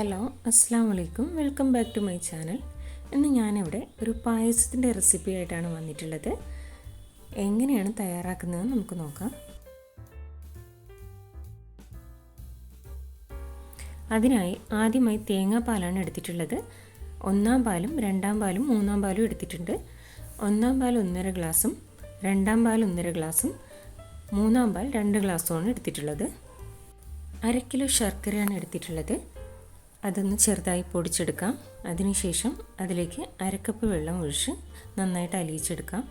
Hello അസ്സാം വലൈക്കും welcome back to my channel. ഇന്ന് ഞാനിവിടെ ഒരു പായസത്തിന്റെ റെസിപ്പി ആയിട്ടാണ് വന്നിട്ടുള്ളത്. എങ്ങനെയാണ് തയ്യാറാക്കുന്നത് നമുക്ക് നോക്കാം. അതിനായി ആദ്യമായി തേങ്ങാപ്പാലാണ് എടുത്തിട്ടുള്ളത്. ഒന്നാം പാലും രണ്ടാം പാലും മൂന്നാം പാലും എടുത്തിട്ടുണ്ട്. ഒന്നാം പാൽ ഒന്നര ഗ്ലാസും രണ്ടാം പാൽ ഒന്നര ഗ്ലാസും മൂന്നാം പാൽ രണ്ട് ഗ്ലാസ്സുമാണ് എടുത്തിട്ടുള്ളത്. അര കിലോ ശർക്കരയാണ് എടുത്തിട്ടുള്ളത്. അതൊന്ന് ചെറുതായി പൊടിച്ചെടുക്കാം. അതിനുശേഷം അതിലേക്ക് അരക്കപ്പ് വെള്ളം ഒഴിച്ച് നന്നായിട്ട് അലിയിച്ചെടുക്കാം.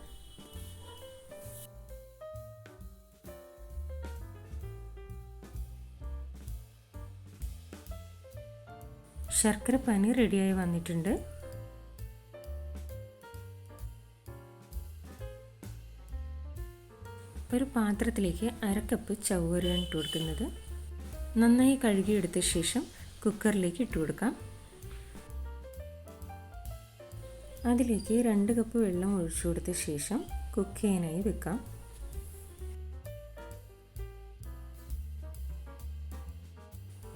ശർക്കര പനി റെഡിയായി വന്നിട്ടുണ്ട്. ഒരു പാത്രത്തിലേക്ക് അരക്കപ്പ് ചവ്വരിയാണ് ഇട്ട് കൊടുക്കുന്നത്. നന്നായി കഴുകിയെടുത്ത ശേഷം കുക്കറിലേക്ക് ഇട്ട് കൊടുക്കാം. അതിലേക്ക് രണ്ട് കപ്പ് വെള്ളം ഒഴിച്ചു കൊടുത്ത ശേഷം കുക്ക് ചെയ്യാനായി വെക്കാം.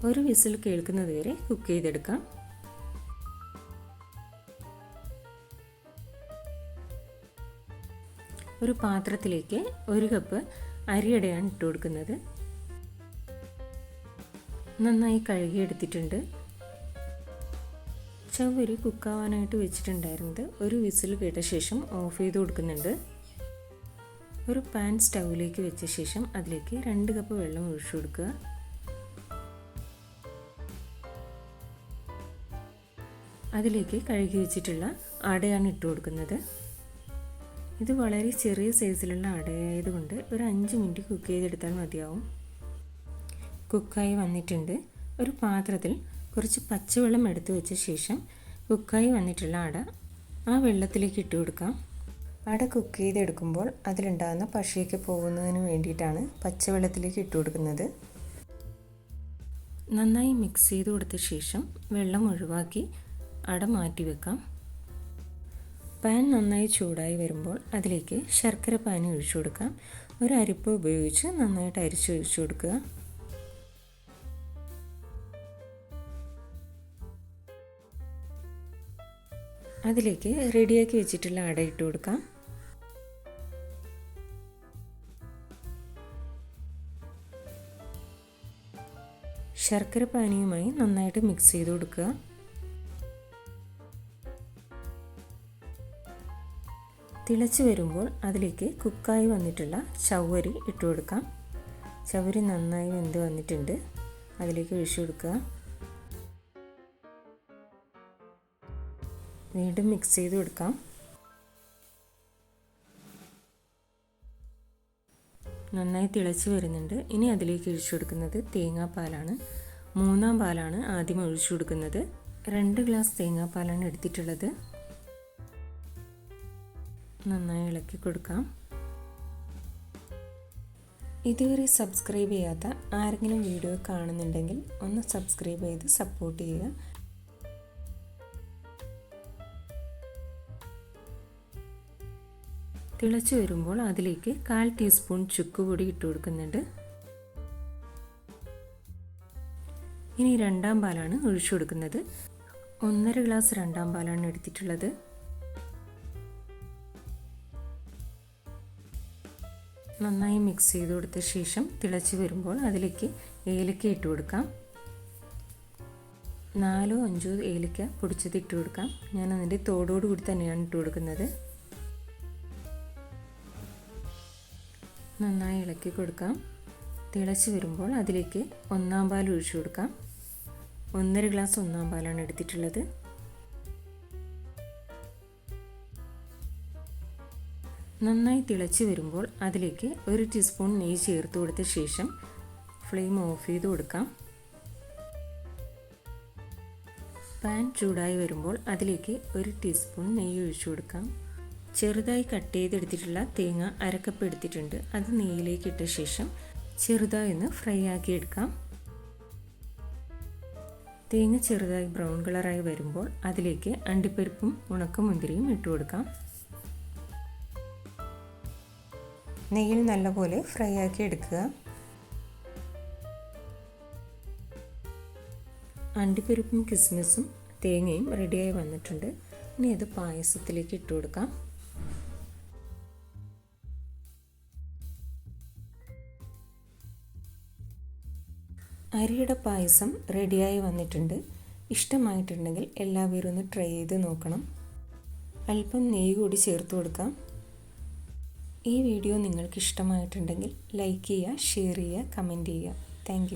ഒരു വിസിൽ കേൾക്കുന്നത് വരെ കുക്ക് ചെയ്തെടുക്കാം. ഒരു പാത്രത്തിലേക്ക് ഒരു കപ്പ് അരിയടയാണ് ഇട്ട് കൊടുക്കുന്നത്. നന്നായി കഴുകിയെടുത്തിട്ടുണ്ട്. ചവ്വരി കുക്കാവാനായിട്ട് വെച്ചിട്ടുണ്ടായിരുന്നത് ഒരു വിസിൽ കേട്ട ശേഷം ഓഫ് ചെയ്ത് കൊടുക്കുന്നുണ്ട്. ഒരു പാൻ സ്റ്റൗവിലേക്ക് വെച്ച ശേഷം അതിലേക്ക് രണ്ട് കപ്പ് വെള്ളം ഒഴിച്ചു കൊടുക്കുക. അതിലേക്ക് കഴുകി വെച്ചിട്ടുള്ള അടയാണ് ഇട്ട് കൊടുക്കുന്നത്. ഇത് വളരെ ചെറിയ സൈസിലുള്ള അടയായതുകൊണ്ട് ഒരു അഞ്ച് മിനിറ്റ് കുക്ക് ചെയ്തെടുത്താൽ മതിയാവും. കുക്കായി വന്നിട്ടുണ്ട്. ഒരു പാത്രത്തിൽ കുറച്ച് പച്ചവെള്ളം എടുത്തു വെച്ച ശേഷം കുക്കായി വന്നിട്ടുള്ള അട ആ വെള്ളത്തിലേക്ക് ഇട്ട് കൊടുക്കാം. അട കുക്ക് ചെയ്തെടുക്കുമ്പോൾ അതിലുണ്ടാകുന്ന പശയൊക്കെ പോകുന്നതിന് വേണ്ടിയിട്ടാണ് പച്ചവെള്ളത്തിലേക്ക് ഇട്ട് കൊടുക്കുന്നത്. നന്നായി മിക്സ് ചെയ്ത് കൊടുത്ത ശേഷം വെള്ളം ഒഴിവാക്കി അട മാറ്റി വെക്കാം. പാൻ നന്നായി ചൂടായി വരുമ്പോൾ അതിലേക്ക് ശർക്കര പാനി ഒഴിച്ചു കൊടുക്കാം. ഒരു അരിപ്പ് ഉപയോഗിച്ച് നന്നായിട്ട് അരിച്ചൊഴിച്ചു കൊടുക്കുക. അതിലേക്ക് റെഡിയാക്കി വെച്ചിട്ടുള്ള അട ഇട്ട് കൊടുക്കാം. ശർക്കര പാനിയുമായി നന്നായിട്ട് മിക്സ് ചെയ്ത് കൊടുക്കുക. തിളച്ച് വരുമ്പോൾ അതിലേക്ക് കുക്കായി വന്നിട്ടുള്ള ചവ്വരി ഇട്ട് കൊടുക്കാം. ചവ്വരി നന്നായി വെന്ത് വന്നിട്ടുണ്ട്. അതിലേക്ക് ഒഴിച്ചു കൊടുക്കുക. വീണ്ടും മിക്സ് ചെയ്ത് കൊടുക്കാം. നന്നായി തിളച്ച് വരുന്നുണ്ട്. ഇനി അതിലേക്ക് ഒഴിച്ചു കൊടുക്കുന്നത് തേങ്ങാപ്പാലാണ്. മൂന്നാം പാലാണ് ആദ്യം ഒഴിച്ചു കൊടുക്കുന്നത്. രണ്ട് ഗ്ലാസ് തേങ്ങാപ്പാലാണ് എടുത്തിട്ടുള്ളത്. നന്നായി ഇളക്കി കൊടുക്കാം. ഇതുവരെ സബ്സ്ക്രൈബ് ചെയ്യാത്ത ആരെങ്കിലും വീഡിയോ കാണുന്നുണ്ടെങ്കിൽ ഒന്ന് സബ്സ്ക്രൈബ് ചെയ്ത് സപ്പോർട്ട് ചെയ്യുക. തിളച്ചു വരുമ്പോൾ അതിലേക്ക് കാൽ ടീസ്പൂൺ ചുക്കുപൊടി ഇട്ട് കൊടുക്കുന്നുണ്ട്. ഇനി രണ്ടാം പാലാണ് ഒഴിച്ചു കൊടുക്കുന്നത്. ഒന്നര ഗ്ലാസ് രണ്ടാം പാലാണ് എടുത്തിട്ടുള്ളത്. നന്നായി മിക്സ് ചെയ്ത് കൊടുത്ത ശേഷം തിളച്ച് വരുമ്പോൾ അതിലേക്ക് ഏലക്ക ഇട്ട് കൊടുക്കാം. നാലോ അഞ്ചോ ഏലക്ക പൊടിച്ചത് ഇട്ട് കൊടുക്കാം. ഞാൻ അതിന്റെ തോടോടുകൂടി തന്നെയാണ് ഇട്ട് കൊടുക്കുന്നത്. നന്നായി ഇളക്കി കൊടുക്കാം. തിളച്ച് വരുമ്പോൾ അതിലേക്ക് ഒന്നാം പാൽ ഒഴിച്ചു കൊടുക്കാം. ഒന്നര ഗ്ലാസ് ഒന്നാം പാലാണ് എടുത്തിട്ടുള്ളത്. നന്നായി തിളച്ച് വരുമ്പോൾ അതിലേക്ക് ഒരു ടീസ്പൂൺ നെയ്യ് ചേർത്ത് കൊടുത്ത ശേഷം ഫ്ലെയിം ഓഫ് ചെയ്ത് കൊടുക്കാം. പാൻ ചൂടായി വരുമ്പോൾ അതിലേക്ക് ഒരു ടീസ്പൂൺ നെയ്യ് ഒഴിച്ചു കൊടുക്കാം. ചെറുതായി കട്ട് ചെയ്തെടുത്തിട്ടുള്ള തേങ്ങ അരക്കപ്പ് എടുത്തിട്ടുണ്ട്. അത് നെയ്യിലേക്ക് ഇട്ട ശേഷം ചെറുതായി ഒന്ന് ഫ്രൈ ആക്കി എടുക്കാം. തേങ്ങ ചെറുതായി ബ്രൗൺ കളറായി വരുമ്പോൾ അതിലേക്ക് അണ്ടിപ്പരിപ്പും ഉണക്കമുന്തിരിയും ഇട്ട് കൊടുക്കാം. നെയ്യിൽ നല്ലപോലെ ഫ്രൈ ആക്കി എടുക്കുക. അണ്ടിപ്പരിപ്പും കിസ്മിസും തേങ്ങയും റെഡിയായി വന്നിട്ടുണ്ട്. ഇനി അത് പായസത്തിലേക്ക് ഇട്ട് കൊടുക്കാം. അരിയുടെ പായസം റെഡിയായി വന്നിട്ടുണ്ട്. ഇഷ്ടമായിട്ടുണ്ടെങ്കിൽ എല്ലാവരും ഒന്ന് ട്രൈ ചെയ്ത് നോക്കണം. അല്പം നെയ്യ് കൂടി ചേർത്ത് കൊടുക്കാം. ഈ വീഡിയോ നിങ്ങൾക്ക് ഇഷ്ടമായിട്ടുണ്ടെങ്കിൽ ലൈക്ക് ചെയ്യുക ഷെയർ ചെയ്യുക കമന്റ് ചെയ്യുക. താങ്ക്